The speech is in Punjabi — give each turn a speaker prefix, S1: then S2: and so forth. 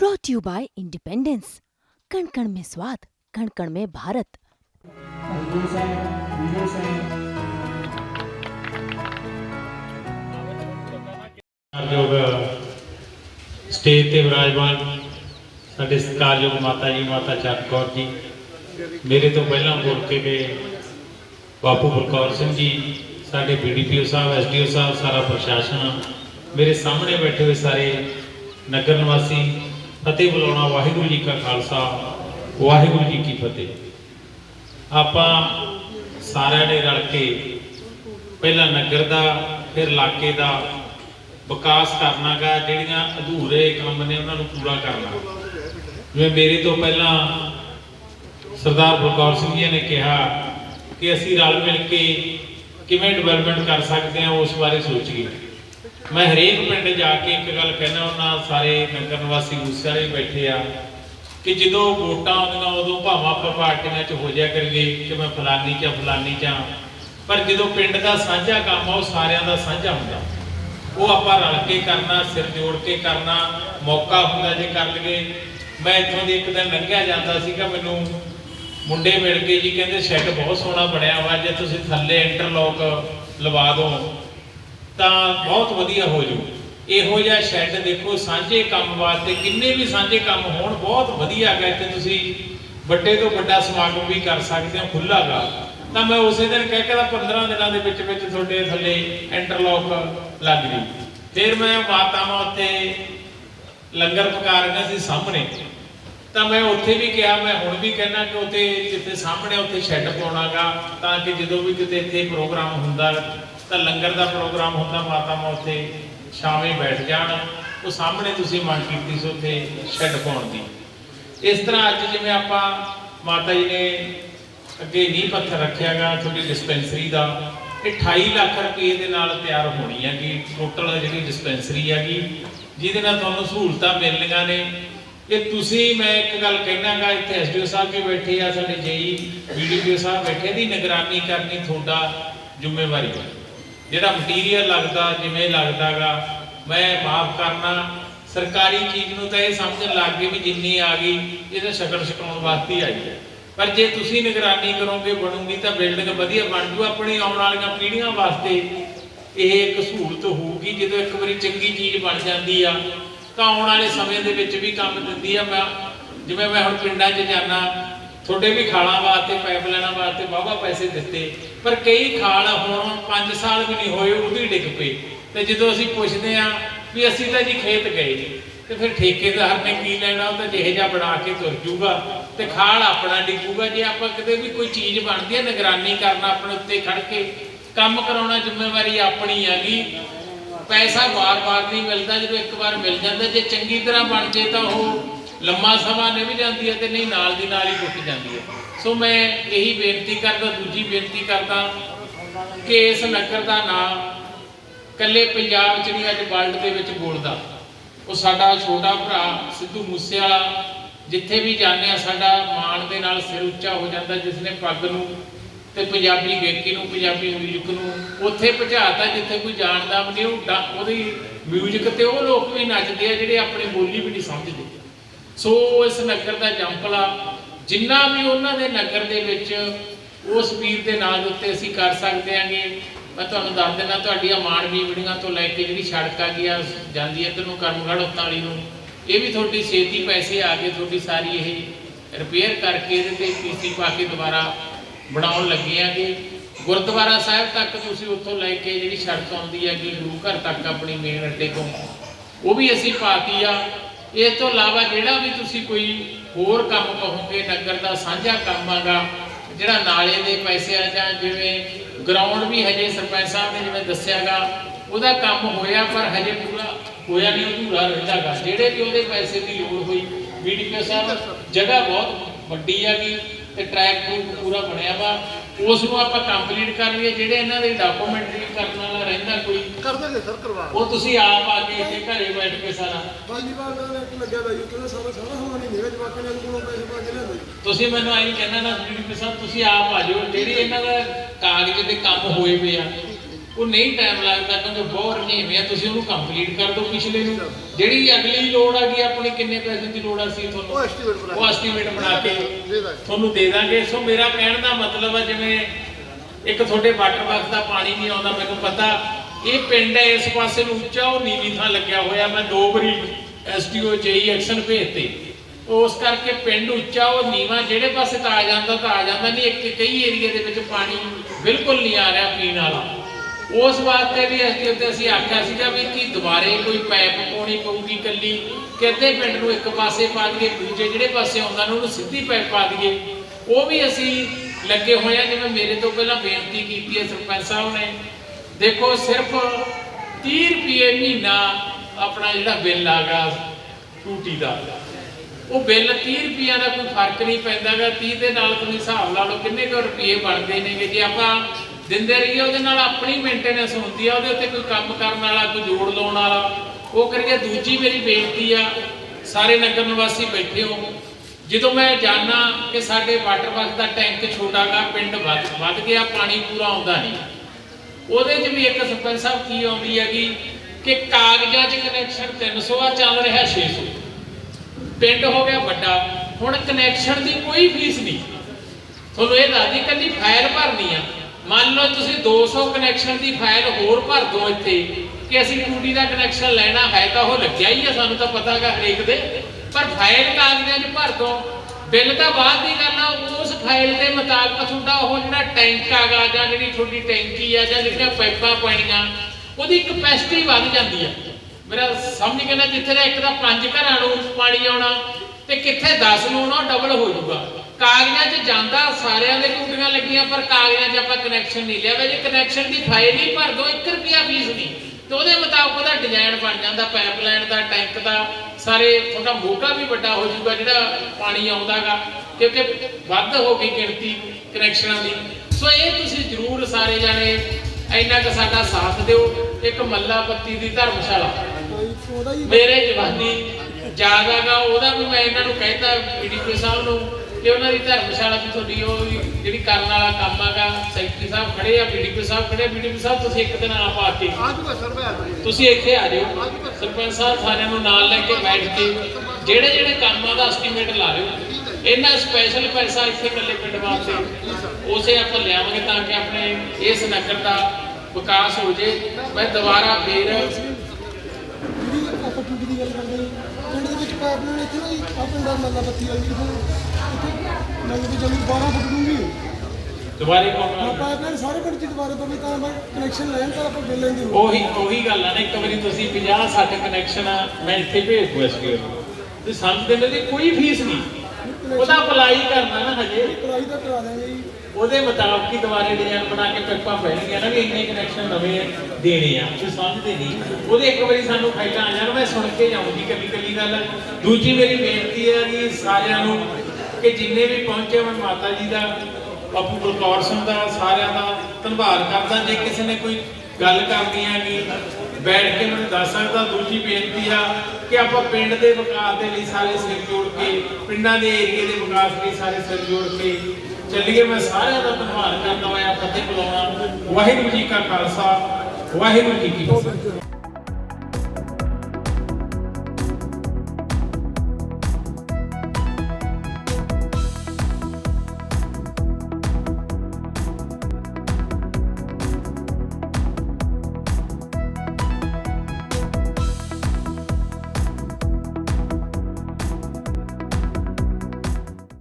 S1: brought to you by Independence. कण कण में स्वाद कण कण में भारत
S2: ਹਰਜੀਤ ਸਿੰਘ ਵਿਜੇ ਸਿੰਘ
S3: ਸਤਿਕਾਰਯੋਗ ਸਟੇਜ ਤੇ ਵਿਰਾਜਮਾਨ ਸਾਡੇ ਸਤਿਕਾਰਯੋਗ ਮਾਤਾ ਜੀ ਮਾਤਾ ਚੱਕ ਕੌਰ ਜੀ ਮੇਰੇ ਤੋਂ ਪਹਿਲਾਂ ਬੋਲ ਕੇ ਗਏ ਬਾਪੂ ਬਲਕੌਰ ਸਿੰਘ ਜੀ ਸਾਡੇ ਬੀਡੀਪੀਓ ਸਾਹਿਬ ਐਸਡੀਓ ਸਾਹਿਬ ਸਾਰਾ ਪ੍ਰਸ਼ਾਸਨ ਮੇਰੇ ਸਾਹਮਣੇ ਬੈਠੇ ਹੋਏ ਸਾਰੇ ਨਗਰ ਨਿਵਾਸੀ ਫਤਿਹ ਬੁਲਾਉਣਾ, ਵਾਹਿਗੁਰੂ ਜੀ ਕਾ ਖਾਲਸਾ, ਵਾਹਿਗੁਰੂ ਜੀ ਕੀ ਫਤਿਹ। ਆਪਾਂ ਸਾਰਿਆਂ ਨੇ ਰਲ ਕੇ ਪਹਿਲਾਂ ਨਗਰ ਦਾ, ਫਿਰ ਇਲਾਕੇ ਦਾ ਵਿਕਾਸ ਕਰਨਾਗਾ ਜਿਹੜੀਆਂ ਅਧੂਰੇ ਕੰਮ ਨੇ ਉਹਨਾਂ ਨੂੰ ਪੂਰਾ ਕਰਨਾ। ਜਿਵੇਂ ਮੇਰੇ ਤੋਂ ਪਹਿਲਾਂ ਸਰਦਾਰ ਬਲਕੌਰ ਸਿੰਘ ਜੀ ਨੇ ਕਿਹਾ ਕਿ ਅਸੀਂ ਰਲ ਮਿਲ ਕੇ ਕਿਵੇਂ ਡਿਵੈਲਪਮੈਂਟ ਕਰ ਸਕਦੇ ਹਾਂ, ਉਸ ਬਾਰੇ ਸੋਚੀਏ। ਮੈਂ ਹਰੇਕ ਪਿੰਡ ਜਾ ਕੇ ਇੱਕ ਗੱਲ ਕਹਿਣਾ, ਉਹਨਾਂ ਸਾਰੇ ਨਗਰ ਨਿਵਾਸੀ ਗੁੱਸੇ ਵਾਲੇ ਬੈਠੇ ਆ, ਕਿ ਜਦੋਂ ਵੋਟਾਂ ਆਉਂਦੀਆਂ, ਉਦੋਂ ਭਾਵਾਂ ਆਪਾਂ ਪਾਰਟੀਆਂ 'ਚ ਹੋ ਜਾ ਕਰੀਏ ਕਿ ਮੈਂ ਫਲਾਨੀ ਚ ਫਲਾਨੀ ਜਾਂ ਪਰ ਜਦੋਂ ਪਿੰਡ ਦਾ ਸਾਂਝਾ ਕੰਮ ਆ, ਉਹ ਸਾਰਿਆਂ ਦਾ ਸਾਂਝਾ ਹੁੰਦਾ। ਉਹ ਆਪਾਂ ਰਲ ਕੇ ਕਰਨਾ, ਸਿਰ ਜੋੜ ਕੇ ਕਰਨਾ, ਮੌਕਾ ਹੁੰਦਾ ਜੇ ਕਰ ਲਈਏ। ਮੈਂ ਇੱਥੋਂ ਦੀ ਇੱਕ ਦਿਨ ਲੰਘਿਆ ਜਾਂਦਾ ਸੀਗਾ, ਮੈਨੂੰ ਮੁੰਡੇ ਮਿਲ ਕੇ ਜੀ ਕਹਿੰਦੇ, ਸ਼ੈੱਡ ਬਹੁਤ ਸੋਹਣਾ ਬਣਿਆ ਵਾ, ਜੇ ਤੁਸੀਂ ਥੱਲੇ ਇੰਟਰਲੌਕ ਲਵਾ ਦਿਓ ਤਾਂ ਬਹੁਤ ਵਧੀਆ ਹੋ ਜੂ। ਇਹੋ ਜਿਹਾ ਸ਼ੈੱਡ ਦੇਖੋ, ਸਾਂਝੇ ਕੰਮ ਵਾਸਤੇ ਕਿੰਨੇ ਵੀ ਸਾਂਝੇ ਕੰਮ ਹੋਣ, ਬਹੁਤ ਵਧੀਆ ਹੈਗਾ ਇੱਥੇ ਤੁਸੀਂ ਵੱਡੇ ਤੋਂ ਵੱਡਾ ਸਮਾਗਮ ਵੀ ਕਰ ਸਕਦੇ ਹੋ, ਖੁੱਲ੍ਹਾ ਗਾ। ਤਾਂ ਮੈਂ ਉਸੇ ਦਿਨ ਕਹਿ ਕੇ ਤਾਂ 15 ਦਿਨਾਂ ਦੇ ਵਿੱਚ ਵਿੱਚ ਤੁਹਾਡੇ ਥੱਲੇ ਇੰਟਰਲੌਕ ਲੱਗ ਗਈ ਫਿਰ ਮੈਂ ਮਾਤਾਵਾਂ ਉੱਥੇ ਲੰਗਰ ਪਕਾ ਰਹੀਆਂ ਸੀ ਸਾਹਮਣੇ। ਤਾਂ ਮੈਂ ਉੱਥੇ ਵੀ ਕਿਹਾ, ਮੈਂ ਹੁਣ ਵੀ ਕਹਿਣਾ ਕਿ ਉੱਥੇ ਜਿੱਥੇ ਸਾਹਮਣੇ ਉੱਥੇ ਸ਼ੈੱਡ ਪਾਉਣਾਗਾ ਤਾਂ ਕਿ ਜਦੋਂ ਵੀ ਕਿਤੇ ਇੱਥੇ ਪ੍ਰੋਗਰਾਮ ਹੁੰਦਾ ਤਾਂ ਲੰਗਰ ਦਾ ਪ੍ਰੋਗਰਾਮ ਹੁੰਦਾ ਮਾਤਾਵਾਂ ਉੱਥੇ ਸ਼ਾਮੇ ਬੈਠ ਜਾਣ। ਉਹ ਸਾਹਮਣੇ ਤੁਸੀਂ ਮੰਗ ਕੀਤੀ ਸੀ, ਉੱਥੇ ਸ਼ੈੱਡ ਪਾਉਣ ਦੀ। ਇਸ ਤਰ੍ਹਾਂ ਅੱਜ ਜਿਵੇਂ ਆਪਾਂ ਮਾਤਾ ਜੀ ਨੇ ਅੱਗੇ ਨੀਂਹ ਪੱਥਰ ਰੱਖਿਆਗਾ ਤੁਹਾਡੀ ਡਿਸਪੈਂਸਰੀ ਦਾ, ਇਹ 28 ਲੱਖ ਰੁਪਏ ਦੇ ਨਾਲ ਤਿਆਰ ਹੋਣੀ ਹੈ ਕਿ ਟੋਟਲ ਜਿਹੜੀ ਡਿਸਪੈਂਸਰੀ ਹੈਗੀ, ਜਿਹਦੇ ਨਾਲ ਤੁਹਾਨੂੰ ਸਹੂਲਤਾਂ ਮਿਲਣੀਆਂ ਨੇ। ਇਹ ਤੁਸੀਂ, ਮੈਂ ਇੱਕ ਗੱਲ ਕਹਿਣਾਗਾ ਇੱਥੇ ਐਸਡੀਓ ਸਾਹਿਬ ਵੀ ਬੈਠੇ ਆ, ਸਾਡੇ ਜੇਈ ਬੀਡੀਪੀਓ ਸਾਹਿਬ ਬੈਠੇ ਦੀ ਨਿਗਰਾਨੀ ਕਰਨੀ ਤੁਹਾਡਾ ਜ਼ਿੰਮੇਵਾਰੀ ਹੈ। ਜਿਹੜਾ ਮਟੀਰੀਅਲ ਲੱਗਦਾ, ਜਿਵੇਂ ਲੱਗਦਾਗਾ, ਮੈਂ ਮਾਫ ਕਰਨਾ। ਸਰਕਾਰੀ ਚੀਜ਼ ਨੂੰ ਤਾਂ ਇਹ ਸਮਝਣ ਲੱਗ ਗਏ ਵੀ ਜਿੰਨੀ ਆ ਗਈ ਇਹ ਤਾਂ ਸ਼ਕਲ ਛਕਾਉਣ ਵਾਸਤੇ ਹੀ ਆਈ ਹੈ। ਪਰ ਜੇ ਤੁਸੀਂ ਨਿਗਰਾਨੀ ਕਰੋਗੇ, ਬਣੂਗੀ ਤਾਂ ਬਿਲਡਿੰਗ ਵਧੀਆ ਬਣ ਜੂ। ਆਪਣੀ ਆਉਣ ਵਾਲੀਆਂ ਪੀੜ੍ਹੀਆਂ ਵਾਸਤੇ ਇਹ ਇੱਕ ਸਹੂਲਤ ਹੋਊਗੀ, ਜਦੋਂ ਇੱਕ ਵਾਰੀ ਚੰਗੀ ਚੀਜ਼ ਬਣ ਜਾਂਦੀ ਆ। ਤਾਂ ਆਉਣ ਵਾਲੇ ਸਮੇਂ ਦੇ ਵਿੱਚ ਵੀ ਕੰਮ ਦਿੰਦੀ ਆ। ਮੈਂ, ਜਿਵੇਂ ਮੈਂ ਹੁਣ ਪਿੰਡਾਂ 'ਚ ਜਾਣਾ ਤੁਹਾਡੇ ਵੀ ਖਾਲਾਂ ਵਾਸਤੇ ਪਾਈਪਲਾਈਨਾਂ ਵਾਸਤੇ ਵਾਹਵਾ ਪੈਸੇ ਦਿੱਤੇ। ਪਰ ਕਈ ਖਾਲ ਹੁਣ 5 ਸਾਲ ਵੀ ਨਹੀਂ ਹੋਏ, ਉਹਦੀ ਡਿੱਗ ਪਈ। ਤੇ ਜਦੋਂ ਅਸੀਂ ਪੁੱਛਦੇ ਆ ਵੀ ਅਸੀਂ ਤਾਂ ਜੀ ਖੇਤ ਗਏ ਜੀ ਤੇ ਫਿਰ ਠੇਕੇਦਾਰ ਨੇ ਕੀ ਲੈਣਾ, ਉਹ ਤਾਂ ਜਿਹੇ ਜਿਹਾ ਬਣਾ ਕੇ ਤੁਰ ਜੂਗਾ। ਤੇ ਖਾਲ ਆਪਣਾ ਡਿੱਗੂਗਾ, ਜੇ ਆਪਾਂ ਕਿਤੇ ਵੀ ਕੋਈ ਚੀਜ਼ ਬਣਦੀ ਹੈ, ਨਿਗਰਾਨੀ ਕਰਨਾ ਆਪਣੇ ਉੱਤੇ ਖੜ ਕੇ ਕੰਮ ਕਰਾਉਣਾ ਜ਼ਿੰਮੇਵਾਰੀ ਆਪਣੀ ਹੈਗੀ। ਪੈਸਾ ਵਾਰ-ਵਾਰ ਨਹੀਂ ਮਿਲਦਾ, ਜਦੋਂ ਇੱਕ ਵਾਰ ਮਿਲ ਜਾਂਦਾ, ਜੇ ਚੰਗੀ ਤਰ੍ਹਾਂ ਬਣ ਜੇ ਤਾਂ ਉਹ ਲੰਮਾ ਸਮਾਂ ਨਿਭ ਜਾਂਦੀ ਹੈ ਤੇ ਨਹੀਂ ਨਾਲ ਦੀ ਨਾਲ ਹੀ ਟੁੱਟ ਜਾਂਦੀ ਹੈ। ਸੋ ਮੈਂ ਇਹੀ ਬੇਨਤੀ ਕਰਦਾ, ਦੂਜੀ ਬੇਨਤੀ ਕਰਦਾ ਕਿ ਇਸ ਨਗਰ ਦਾ ਨਾਮ ਕੱਲੇ ਪੰਜਾਬ 'ਚ ਨਹੀਂ, ਅੱਜ ਵਰਲਡ ਦੇ ਵਿੱਚ ਬੋਲਦਾ। ਉਹ ਸਾਡਾ ਛੋਟਾ ਭਰਾ ਸਿੱਧੂ ਮੂਸੇਵਾਲਾ, ਜਿੱਥੇ ਵੀ ਜਾਂਦੇ ਆ, ਸਾਡਾ ਮਾਣ ਦੇ ਨਾਲ ਸਿਰ ਉੱਚਾ ਹੋ ਜਾਂਦਾ ਜਿਸ ਨੇ ਪੱਗ ਨੂੰ ਤੇ ਪੰਜਾਬੀ ਗਾਇਕੀ ਨੂੰ, ਪੰਜਾਬੀ ਮਿਊਜ਼ਿਕ ਨੂੰ ਉੱਥੇ ਪਹੁੰਚਾਤਾ, ਜਿੱਥੇ ਕੋਈ ਜਾਣਦਾ ਵੀ ਨਹੀਂ ਉਹਦੀ ਮਿਊਜ਼ਿਕ ਤੇ ਉਹ ਲੋਕ ਵੀ ਨੱਚਦੇ ਆ, ਜਿਹੜੇ ਆਪਣੀ ਬੋਲੀ ਵੀ ਨਹੀਂ ਸਮਝਦੇ। ਸੋ ਇਸ ਨਗਰ ਦਾ ਜੰਪਲਾ ਜਿੰਨਾ ਵੀ ਉਹਨਾਂ ਦੇ ਨਗਰ ਦੇ ਵਿੱਚ ਉਸ ਵੀਰ ਦੇ ਨਾਂ ਦੇ ਉੱਤੇ ਅਸੀਂ ਕਰ ਸਕਦੇ ਆਂਗੇ ਮੈਂ ਤੁਹਾਨੂੰ ਦੱਸ ਦਿੰਦਾ, ਤੁਹਾਡੀਆਂ ਮਾਣ ਬੀਵੜੀਆਂ ਤੋਂ ਲੈ ਕੇ ਜਿਹੜੀ ਸੜਕ ਆ ਗਈ ਆ, ਜਾਂਦੀ ਇੱਧਰ ਨੂੰ, ਕਰਮਗੜ੍ਹ ਉਤਾਲੀ ਨੂੰ, ਇਹ ਵੀ ਤੁਹਾਡੀ ਛੇਤੀ ਪੈਸੇ ਆ ਕੇ ਤੁਹਾਡੀ ਸਾਰੀ ਇਹ ਰਿਪੇਅਰ ਕਰਕੇ ਇਹਦੇ ਤੇ ਪੀਸੀ ਪਾ ਕੇ ਦੁਬਾਰਾ ਬਣਾਉਣ ਲੱਗੇ ਆਂਗੇ ਗੁਰਦੁਆਰਾ ਸਾਹਿਬ ਤੱਕ ਤੁਸੀਂ ਉੱਥੋਂ ਲੈ ਕੇ ਜਿਹੜੀ ਸੜਕ ਆਉਂਦੀ ਹੈਗੀ, ਗੁਰੂ ਘਰ ਤੱਕ ਆਪਣੀ ਮੇਨ ਅੱਡੇ ਤੋਂ, ਉਹ ਵੀ ਅਸੀਂ ਪਾਤੀ ਆ। ਇਸ ਤੋਂ ਇਲਾਵਾ ਜਿਹੜਾ ਵੀ ਤੁਸੀਂ ਕੋਈ ਹੋਰ ਕੰਮ ਕਹੋਗੇ, ਨਗਰ ਦਾ ਸਾਂਝਾ ਕੰਮ ਆਗਾ, ਜਿਹੜਾ ਨਾਲੇ ਦੇ ਪੈਸੇ ਆ ਜਾਂ ਜਿਵੇਂ ਗਰਾਊਂਡ ਵੀ ਹਜੇ ਸਰਪੰਚ ਸਾਹਿਬ ਨੇ ਜਿਵੇਂ ਦੱਸਿਆਗਾ ਉਹਦਾ ਕੰਮ ਹੋਇਆ ਪਰ ਹਜੇ ਪੂਰਾ ਹੋਇਆ ਨਹੀਂ ਅਧੂਰਾ ਰਹਿੰਦਾਗਾ ਜਿਹੜੇ ਵੀ ਉਹਦੇ ਪੈਸੇ ਦੀ ਲੋੜ ਹੋਈ ਬੀਡੀਪੀ ਸਾਹਿਬ ਜਗ੍ਹਾ ਬਹੁਤ ਵੱਡੀ ਹੈਗੀ ਤੇ ਟਰੈਕ ਪੂਰਾ ਬਣਿਆ ਵਾ, ਉਸ ਨੂੰ ਆਪਾਂ ਕੰਪਲੀਟ ਕਰ ਲਈਏ। ਜਿਹੜੇ ਇਹਨਾਂ ਦੇ ਡਾਕੂਮੈਂਟਰੀ ਕਰਨਾ
S4: ਕਰ ਦਾਂਗੇ ਸਰ ਕਰਵਾ
S3: ਉਹ ਤੁਸੀਂ ਆਪ ਆ ਕੇ ਇੱਥੇ ਘਰੇ ਬੈਠ ਕੇ ਸਾਰਾ।
S4: ਬਾਜੀ ਬਾਗ ਦਾ ਇੱਕ ਲੱਗਿਆ ਬਾਈ ਕਿਹਦਾ ਸਾਰਾ ਸਾਰਾ ਹੋਣਾ ਨਹੀਂ ਮੇਰੇ ਜਵਾਕਾਂ ਨੇ ਕੋਲੋਂ ਪੈਸੇ ਪਾ ਕੇ ਲਿਆਂਦੇ।
S3: ਤੁਸੀਂ ਮੈਨੂੰ ਆਈ ਕਹਿੰਦਾ ਨਾ ਬੀਡੀਪੀ ਸਾਹਿਬ ਤੁਸੀਂ ਆਪ ਆ ਜਾਓ ਜਿਹੜੀ ਇਹਨਾਂ ਦਾ ਕਾਗਜ਼ ਦੇ ਕੰਮ ਹੋਏ ਪਏ ਆ ਉਹ ਨਹੀਂ ਟਾਈਮ ਲੱਗਦਾ ਕਿਉਂਕਿ ਬਹੁਤ ਰਨੇਵੇਂ ਆ ਤੁਸੀਂ ਉਹਨੂੰ ਕੰਪਲੀਟ ਕਰ ਦਿਓ ਪਿਛਲੇ ਨੂੰ। ਜਿਹੜੀ ਅਗਲੀ ਲੋੜ ਆ ਗਈ ਆਪਣੀ ਕਿੰਨੇ ਪੈਸੇ ਦੀ ਲੋੜ ਆ ਸੀ ਤੁਹਾਨੂੰ?
S4: ਉਹ estimate ਬਣਾ
S3: ਉਹ estimate ਬਣਾ ਕੇ
S4: ਦੇ ਦਾਂਗੇ।
S3: ਤੁਹਾਨੂੰ ਦੇ ਦਾਂਗੇ। ਸੋ ਮੇਰਾ ਕਹਿਣ ਦਾ ਮਤਲਬ ਆ ਜਿਵੇਂ ਇੱਕ ਤੁਹਾਡੇ ਵਾਟਰ ਬਾਕਸ ਦਾ ਪਾਣੀ ਨਹੀਂ ਆਉਂਦਾ ਮੈਨੂੰ ਪਤਾ ਇਹ ਪਿੰਡ ਹੈ, ਇਸ ਪਾਸੇ ਨੂੰ ਉੱਚਾ ਉਹ ਨੀਵੀਂ ਥਾਂ ਲੱਗਿਆ ਹੋਇਆ। ਮੈਂ ਦੋ ਵਾਰੀ ਐਸਟੀਓ ਜੇਈ ਐਕਸ਼ਨ ਭੇਜਤੇ। ਉਸ ਕਰਕੇ ਪਿੰਡ ਉੱਚਾ, ਉਹ ਨੀਵਾਂ, ਜਿਹੜੇ ਪਾਸੇ ਤਾਂ ਆ ਜਾਂਦਾ, ਤਾਂ ਆ ਜਾਂਦਾ ਨਹੀਂ। ਇੱਕ ਕਈ ਏਰੀਆ ਦੇ ਵਿੱਚ ਪਾਣੀ ਬਿਲਕੁਲ ਨਹੀਂ ਆ ਰਿਹਾ ਪੀਣ ਵਾਲਾ। ਉਸ ਵਾਸਤੇ ਵੀ ਐਸਟੀਓ ਤੇ ਅਸੀਂ ਆਖਿਆ ਸੀਗਾ ਵੀ ਕਿ ਦੁਬਾਰੇ ਕੋਈ ਪਾਈਪ ਪਾਉਣੀ ਪਊਗੀ ਕੱਲੀ ਕਿ ਅੱਧੇ ਪਿੰਡ ਨੂੰ ਇੱਕ ਪਾਸੇ ਪਾ ਦਈਏ, ਦੂਜੇ ਜਿਹੜੇ ਪਾਸੇ ਆਉਂਦਾ ਉਹਨੂੰ ਸਿੱਧੀ ਪਾਈਪ ਪਾ ਦਈਏ। ਉਹ ਵੀ ਅਸੀਂ ਲੱਗੇ ਹੋਏ ਆ, ਜਿਵੇਂ ਮੇਰੇ ਤੋਂ ਪਹਿਲਾਂ ਬੇਨਤੀ ਕੀਤੀ ਹੈ ਸਰਪੰਚ ਸਾਹਿਬ ਨੇ। ਦੇਖੋ, ਸਿਰਫ 30 ਰੁਪਏ ਮਹੀਨਾ ਆਪਣਾ ਜਿਹੜਾ ਬਿੱਲ ਆਗਾ ਟੂਟੀ ਦਾ। ਉਹ ਬਿੱਲ 30 ਰੁਪਈਆ ਦਾ ਕੋਈ ਫ਼ਰਕ ਨਹੀਂ ਪੈਂਦਾਗਾ। 30 ਦੇ ਨਾਲ ਤੁਸੀਂ ਹਿਸਾਬ ਲਾ ਲਓ ਕਿੰਨੇ ਕੁ ਰੁਪਏ ਬਣਦੇ ਨੇਗੇ। ਜੇ ਆਪਾਂ ਦਿੰਦੇ ਰਹੀਏ, ਉਹਦੇ ਨਾਲ ਆਪਣੀ ਮੇਨਟੇਨੈਂਸ ਹੁੰਦੀ ਆ, ਉਹਦੇ ਉੱਤੇ ਕੋਈ ਕੰਮ ਕਰਨ ਵਾਲਾ, ਕੋਈ ਜੋੜ ਲਾਉਣ ਵਾਲਾ, ਉਹ ਕਰੀਏ, ਦੂਜੀ ਮੇਰੀ ਬੇਨਤੀ ਆ, ਸਾਰੇ ਨਗਰ ਨਿਵਾਸੀ ਬੈਠੇ ਹੋ। ਜਦੋਂ ਮੈਂ ਜਾਣਾ ਕਿ ਸਾਡੇ ਵਾਟਰ ਵਰਕ ਦਾ ਟੈਂਕ ਛੋਟਾ ਗਾ, ਪਿੰਡ ਵੱਧ ਵੱਧ ਗਿਆ, ਪਾਣੀ ਪੂਰਾ ਆਉਂਦਾ ਨਹੀਂ। ਉਹਦੇ 'ਚ ਵੀ ਇੱਕ ਸਰਪੰਚ ਸਾਹਿਬ ਕੀ ਆਉਂਦੀ ਹੈਗੀ ਕਿ ਕਾਗਜ਼ਾਂ 'ਚ ਕਨੈਕਸ਼ਨ 300 ਆ, ਚੱਲ ਰਿਹਾ 600 ਪਿੰਡ ਹੋ ਗਿਆ ਵੱਡਾ, ਹੁਣ ਕਨੈਕਸ਼ਨ ਦੀ ਕੋਈ ਫੀਸ ਨਹੀਂ। ਤੁਹਾਨੂੰ ਇਹ ਦੱਸਦੀ ਕੱਲੀ ਫਾਈਲ ਭਰਨੀ ਆ। ਮੰਨ ਲਓ ਤੁਸੀਂ 200 ਕਨੈਕਸ਼ਨ ਦੀ ਫਾਈਲ ਹੋਰ ਭਰ ਦਿਓ ਇੱਥੇ, ਕਿ ਅਸੀਂ ਟੂਟੀ ਦਾ ਕਨੈਕਸ਼ਨ ਲੈਣਾ ਹੈ ਤਾਂ ਉਹ ਲੱਗਿਆ ਹੀ ਆ, ਸਾਨੂੰ ਤਾਂ ਪਤਾ ਹੈਗਾ ਹਰੇਕ ਦੇ। ਪਰ ਫਾਈਲ ਕਾਗਜ਼ਾਂ 'ਚ ਭਰ ਦਿਓ। ਬਿੱਲ ਤਾਂ ਬਾਅਦ ਦੀ ਗੱਲ ਆ ਉਸ ਫਾਈਲ ਦੇ ਮੁਤਾਬਕ ਤੁਹਾਡਾ ਉਹ ਜਿਹੜਾ ਟੈਂਕ ਆਗਾ ਜਾਂ ਜਿਹੜੀ ਤੁਹਾਡੀ ਟੈਂਕੀ ਆ ਜਾਂ ਜਿਹੜੀਆਂ ਪਾਈਪਾਂ ਪੈਣੀਆਂ ਉਹਦੀ ਕਪੈਸਿਟੀ ਵੱਧ ਜਾਂਦੀ ਆ। ਮੇਰਾ ਸਮਝ ਕੇ ਨਾ ਜਿੱਥੇ ਦਾ ਇੱਕ ਦਾ ਪੰਜ ਘਰਾਂ ਨੂੰ ਪਾਣੀ ਆਉਣਾ ਤੇ ਕਿੱਥੇ 10 ਨੂੰ ਆਉਣਾ ਡਬਲ ਹੋ ਜਾਊਗਾ। ਕਾਗਜ਼ਾਂ 'ਚ ਜਾਂਦਾ, ਸਾਰਿਆਂ ਦੇ ਟੂਟੀਆਂ ਲੱਗੀਆਂ, ਪਰ ਕਾਗਜ਼ਾਂ 'ਚ ਆਪਾਂ ਕਨੈਕਸ਼ਨ ਨਹੀਂ ਲਿਆ। ਵੇ ਜੇ ਕਨੈਕਸ਼ਨ ਦੀ ਫਾਈਲ ਹੀ ਭਰ ਦੋ 1 ਰੁਪਿਆ ਫੀਸ ਦੀ। ਤੇ ਉਹਦੇ ਮੁਤਾਬਕ ਉਹਦਾ ਡਿਜ਼ਾਈਨ ਬਣ ਜਾਂਦਾ ਪਾਈਪਲਾਈਨ ਦਾ ਟੈਂਕ ਦਾ ਸਾਰੇ ਤੁਹਾਡਾ ਮੋਟਾ ਵੀ ਵੱਡਾ ਹੋ ਜਾਊਗਾ ਜਿਹੜਾ ਪਾਣੀ ਆਉਂਦਾਗਾ, ਕਿਉਂਕਿ ਵੱਧ ਹੋ ਗਈ ਗਿਣਤੀ ਕਨੈਕਸ਼ਨਾਂ ਦੀ। ਸੋ ਇਹ ਤੁਸੀਂ ਜ਼ਰੂਰ ਸਾਰੇ ਜਾਣੇ ਇੰਨਾ ਕੁ ਸਾਡਾ ਸਾਥ ਦਿਓ, ਇੱਕ ਮੱਲਾ ਪੱਤੀ ਦੀ ਧਰਮਸ਼ਾਲਾ। ਮੇਰੇ ਜਵਾਨੀ ਜਾਗਾਗਾ ਉਹਦਾ ਵੀ ਮੈਂ ਇਹਨਾਂ ਨੂੰ ਕਹਿੰਦਾ ਪੀਡੀਪੀ ਸਾਹਿਬ ਨੂੰ, ਕਿ ਉਹਨਾਂ ਦੀ ਧਰਮਸ਼ਾਲਾ ਵੀ ਤੁਹਾਡੀ, ਉਹ ਜਿਹੜੀ ਕਰਨ ਵਾਲਾ ਕੰਮ ਆਗਾ ਸਾਹਿਬ ਖੜੇ ਆ ਪੀਡੀਪੀ ਸਾਹਿਬ ਖੜੇ ਆ। ਪੀਡੀਪੀ ਸਾਹਿਬ ਤੁਸੀਂ ਇੱਕ ਦਿਨ ਆਪ ਆ ਕੇ
S4: ਆਜੂਗਾ ਸਰ ਮੈਂ ਆ ਜਾਊਂਗਾ।
S3: ਤੁਸੀਂ ਇੱਥੇ ਆ ਜਾਓ। ਸਰਪੰਚ ਸਾਹਿਬ ਸਾਰਿਆਂ ਨੂੰ ਨਾਲ ਲੈ ਕੇ ਬੈਠ ਕੇ ਜਿਹੜੇ ਜਿਹੜੇ ਕੰਮਾਂ ਦਾ ਐਸਟੀਮੇਟ ਲਾ ਲਿਓ ਇਹਨਾਂ ਸਪੈਸ਼ਲ ਪੈਸਾ ਇੱਥੇ ਇਕੱਲੇ ਪਿੰਡ ਵਾਸਤੇ। ਉਸੇ ਆਪਾਂ ਲਿਆਵਾਂਗੇ ਤਾਂ ਕਿ ਆਪਣੇ ਇਸ ਨਗਰ ਦਾ ਵਿਕਾਸ ਹੋ ਜੇ। ਮੈਂ ਦੁਬਾਰਾ ਫੇਰ
S4: ਜਿਹੜੀ ਆਪਾਂ ਟੂਟੀ ਦੀ ਗੱਲ ਕਰਦੇ ਪਿੰਡ ਦੇ ਵਿੱਚ ਪਾਈਪਲਾਈਨ ਇੱਥੇ ਨਾ ਜੀ ਆ ਪਿੰਡ ਦਾ ਮੱਲਾ ਬੱਤੀ ਵਾਲੀ ਇੱਥੇ ਨੰਗ ਦੀ ਜਮੀ 12 ਫੁੱਟ ਹੈ
S3: ਦੁਬਾਰੇ ਕੌਣ
S4: ਪਾਈਪਲਾਈਨ ਸਾਰੇ ਪਿੰਡ ਚ ਦੁਬਾਰੇ ਤੋਂ ਵੀ ਤਾਂ ਮੈਂ ਕਨੈਕਸ਼ਨ ਲੈਣ ਤਾਂ ਆਪਾਂ ਬਿੱਲ ਲੈਂਦੇ ਹੋ
S3: ਉਹੀ ਉਹੀ ਗੱਲ ਆ ਨਾ ਇੱਕ ਵਾਰੀ ਤੁਸੀਂ 50 60 ਕਨੈਕਸ਼ਨ ਮੈਂ ਇੱਥੇ ਭੇਜ ਦੂੰ ਐਸਪੀਓ ਨੂੰ ਤੇ ਸਾਨੂੰ ਦੇਣ ਦੀ ਕੋਈ ਫੀਸ ਨਹੀਂ। ਉਹਦਾ ਅਪਲਾਈ ਕਰਨਾ ਨਾ ਹਜੇ।
S4: ਪ੍ਰਾਈਸ ਦਾ ਕਰਾ ਦਾਂਗੇ ਜੀ।
S3: ਉਹਦੇ ਮੁਤਾਬਕ ਹੀ ਦੁਬਾਰੇ ਡਿਜ਼ਾਈਨ ਬਣਾ ਕੇ ਪੈਪਾਂ ਪੈਣਗੀਆਂ ਨਾ ਵੀ ਇੰਨੇ ਕਨੈਕਸ਼ਨ ਨਵੇਂ ਦੇਣੇ ਆ ਤੁਸੀਂ ਸਮਝਦੇ ਨਹੀਂ। ਉਹਦੇ ਇੱਕ ਵਾਰੀ ਸਾਨੂੰ ਫਾਇਦਾ ਆ ਜਾਣਾ ਮੈਂ ਸੁਣ ਕੇ ਜਾਊਂਗੀ ਕੱਲੀ ਕੱਲੀ ਗੱਲ। ਦੂਜੀ ਮੇਰੀ ਬੇਨਤੀ ਹੈ ਕਿ ਸਾਰਿਆਂ ਨੂੰ ਕਿ ਜਿੰਨੇ ਵੀ ਪਹੁੰਚੇ ਮੈਂ ਮਾਤਾ ਜੀ ਦਾ ਬਾਪੂ ਬਲਕੌਰ ਸਿੰਘ ਦਾ ਸਾਰਿਆਂ ਦਾ ਧੰਨਵਾਦ ਕਰਦਾ। ਜੇ ਕਿਸੇ ਨੇ ਕੋਈ ਗੱਲ ਕਰਨੀ ਹੈਗੀ, ਬੈਠ ਕੇ ਮੈਨੂੰ ਦੱਸ ਸਕਦਾ, ਦੂਜੀ ਬੇਨਤੀ ਆ ਕਿ ਆਪਾਂ ਪਿੰਡ ਦੇ ਵਿਕਾਸ ਦੇ ਲਈ ਸਾਰੇ ਸਿਰ ਜੋੜ ਕੇ, ਪਿੰਡਾਂ ਦੇ ਏਰੀਏ ਦੇ ਵਿਕਾਸ ਲਈ ਸਾਰੇ ਸਿਰ ਜੋੜ ਕੇ ਚੱਲੀਏ। ਮੈਂ ਸਾਰਿਆਂ ਦਾ ਧੰਨਵਾਦ ਕਰਦਾ ਹੋਇਆ। ਫਤਿਹ ਬੁਲਾਉਣਾ। ਵਾਹਿਗੁਰੂ ਜੀ ਕਾ ਖਾਲਸਾ, ਵਾਹਿਗੁਰੂ ਜੀ ਕੀ ਫਤਿਹ।